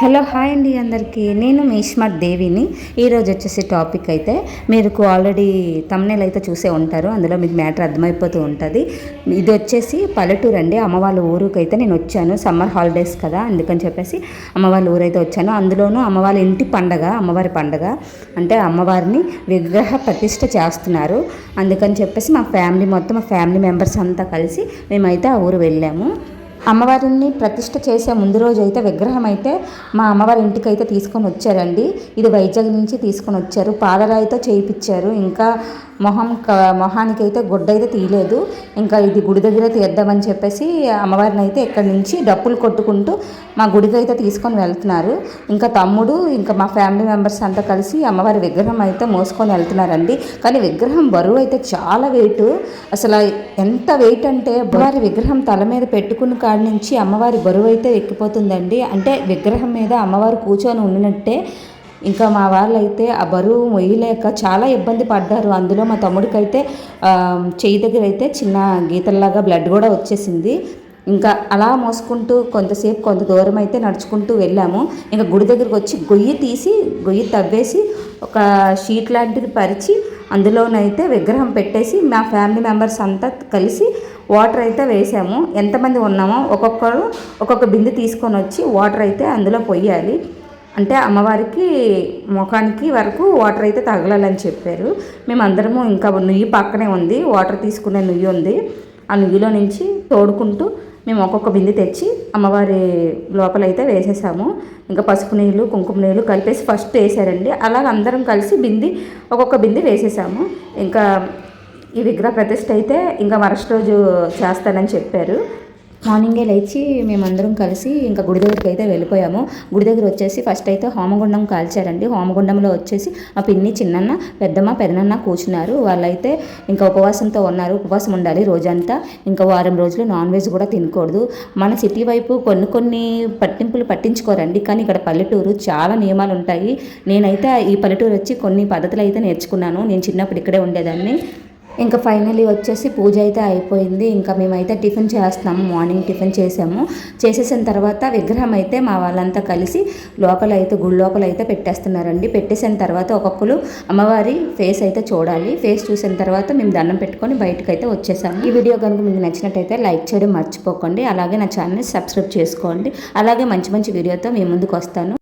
Hello hi అండి అందరికీ. నేను మీ స్మార్ట్ దేవిని. ఈరోజు వచ్చేసి టాపిక్ అయితే మీరు ఆల్రెడీ తమ్నేల్ అయితే చూసే ఉంటారు. అందులో మీకు మ్యాటర్ అర్థమైపోతూ ఉంటుంది. ఇది వచ్చేసి పల్లెటూరు అండి. అమ్మ వాళ్ళ అయితే నేను వచ్చాను. సమ్మర్ హాలిడేస్ కదా అందుకని చెప్పేసి అమ్మ వాళ్ళ ఊరైతే వచ్చాను. అందులోనూ అమ్మవారి ఇంటి పండగ అమ్మవారి పండగ. అంటే అమ్మవారిని విగ్రహ ప్రతిష్ట చేస్తున్నారు. అందుకని చెప్పేసి మా ఫ్యామిలీ మొత్తం మా ఫ్యామిలీ మెంబర్స్ అంతా కలిసి మేమైతే ఆ ఊరు వెళ్ళాము. అమ్మవారిని ప్రతిష్ట చేసే ముందు రోజు అయితే విగ్రహం అయితే మా అమ్మవారి ఇంటికి అయితే తీసుకొని వచ్చారండి. ఇది వైజాగ్ నుంచి తీసుకొని వచ్చారు. పాలరాయితో చేయించారు ఇంకా మొహం మొహానికి అయితే గుడ్డ అయితే తీయలేదు. ఇంకా ఇది గుడి దగ్గర తీద్దామని చెప్పేసి అమ్మవారిని అయితే ఇక్కడి నుంచి డప్పులు కొట్టుకుంటూ మా గుడికి అయితే తీసుకొని వెళ్తున్నారు. ఇంకా తమ్ముడు ఇంకా మా ఫ్యామిలీ మెంబర్స్ అంతా కలిసి అమ్మవారి విగ్రహం అయితే మోసుకొని వెళ్తున్నారండి. కానీ విగ్రహం బరువు అయితే చాలా వెయిట్ అసలు ఎంత వెయిట్ అంటే అమ్మవారి విగ్రహం తల మీద పెట్టుకుని కాడి నుంచి అమ్మవారి బరువు అయితే ఎక్కిపోతుందండి. అంటే విగ్రహం మీద అమ్మవారు కూర్చొని ఉండినట్టే ఇంకా మా వాళ్ళు అయితే ఆ బరువు మొయ్యలేక చాలా ఇబ్బంది పడ్డారు. అందులో మా తమ్ముడికైతే చెయ్యి దగ్గర అయితే చిన్న గీతల్లాగా బ్లడ్ కూడా వచ్చేసింది. ఇంకా అలా మోసుకుంటూ కొంతసేపు కొంత దూరం అయితే నడుచుకుంటూ వెళ్ళాము. ఇంకా గుడి దగ్గరికి వచ్చి గొయ్యి తీసి గొయ్యి తవ్వేసి ఒక షీట్ లాంటిది పరిచి అందులోనైతే విగ్రహం పెట్టేసి మా ఫ్యామిలీ మెంబర్స్ అంతా కలిసి వాటర్ అయితే వేసాము. ఎంతమంది ఉన్నామో ఒక్కొక్కరు ఒక్కొక్క బిందె తీసుకొని వచ్చి వాటర్ అయితే అందులో పొయ్యాలి. అంటే అమ్మవారికి ముఖానికి వరకు వాటర్ అయితే తగలాలని చెప్పారు. మేమందరము ఇంకా నుయ్యి పక్కనే ఉంది వాటర్ తీసుకునే నుయ్యి ఉంది. ఆ నుయ్యిలో నుంచి తోడుకుంటూ మేము ఒక్కొక్క బింది తెచ్చి అమ్మవారి లోపలైతే వేసేసాము. ఇంకా పసుపు నీళ్ళు కుంకుమ నీళ్ళు కలిపేసి ఫస్ట్ వేసారండి. అలాగ అందరం కలిసి బింది ఒక్కొక్క బింది వేసేసాము. ఇంకా ఈ విగ్రహ ప్రతిష్ట అయితే ఇంకా మరుసటి రోజు చేస్తానని చెప్పారు. మార్నింగే లేచి మేమందరం కలిసి ఇంకా గుడి దగ్గరికి అయితే వెళ్ళిపోయాము. గుడి దగ్గర వచ్చేసి ఫస్ట్ అయితే హోమగుండం కాల్చారండి. హోమగుండంలో వచ్చేసి మా పిన్ని చిన్నన్న పెద్దమ్మ పెదనన్న కూర్చున్నారు. వాళ్ళైతే ఇంకా ఉపవాసంతో ఉన్నారు. ఉపవాసం ఉండాలి రోజంతా. ఇంకా వారం రోజులు నాన్ వెజ్ కూడా తినకూడదు. మన సిటీ వైపు కొన్ని కొన్ని పట్టింపులు పట్టించుకోరండి. కానీ ఇక్కడ పల్లెటూరు చాలా నియమాలు ఉంటాయి. నేనైతే ఈ పల్లెటూరు వచ్చి కొన్ని పద్ధతులు అయితే నేర్చుకున్నాను. నేను చిన్నప్పుడు ఇక్కడే ఉండేదాన్ని. ఇంకా ఫైనలీ వచ్చేసి పూజ అయితే అయిపోయింది. ఇంకా మేమైతే టిఫిన్ చేస్తాము మార్నింగ్ టిఫిన్ చేసాము. చేసేసిన తర్వాత విగ్రహం అయితే మా వాళ్ళంతా కలిసి లోపల అయితే గుడి లోపల అయితే పెట్టేస్తున్నారండి. పెట్టేసిన తర్వాత ఒక్కొక్కరు అమ్మవారి ఫేస్ అయితే చూడాలి. ఫేస్ చూసిన తర్వాత మేము దండం పెట్టుకొని బయటకు అయితే వచ్చేసాము. ఈ వీడియో కనుక మీకు నచ్చినట్టయితే లైక్ చేయడం మర్చిపోకండి. అలాగే నా ఛానల్ని సబ్స్క్రైబ్ చేసుకోండి. అలాగే మంచి మంచి వీడియోతో మీ ముందుకు వస్తాను.